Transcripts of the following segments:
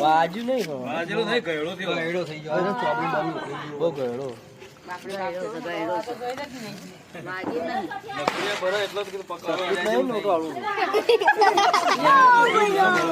વાજુ નહીં હો નહીં ગયડો ગયડો થઈ ગયો બહુ ગયડો એટલો જ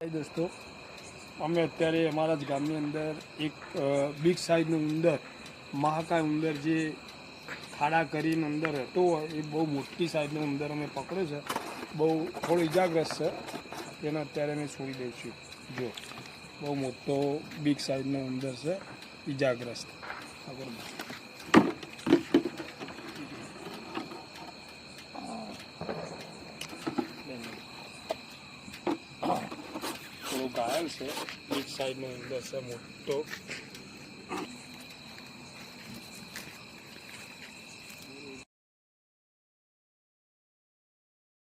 દોસ્તો. અમે અત્યારે અમારા જ ગામની અંદર એક બિગ સાઇઝનું ઉંદર, મહાકાય ઉંદર જે ખાડા કરીને અંદર હતો એ બહુ મોટી સાઇઝનો ઉંદર અમે પકડ્યો છે. બહુ, થોડો ઇજાગ્રસ્ત છે. તેને અત્યારે અમે છોડી દઈશું. જો, બહુ મોટો બિગ સાઇઝનો ઉંદર છે. ઇજાગ્રસ્ત આગળ ઘાયલ છે બીચ સાઈડની અંદર છે મોટો.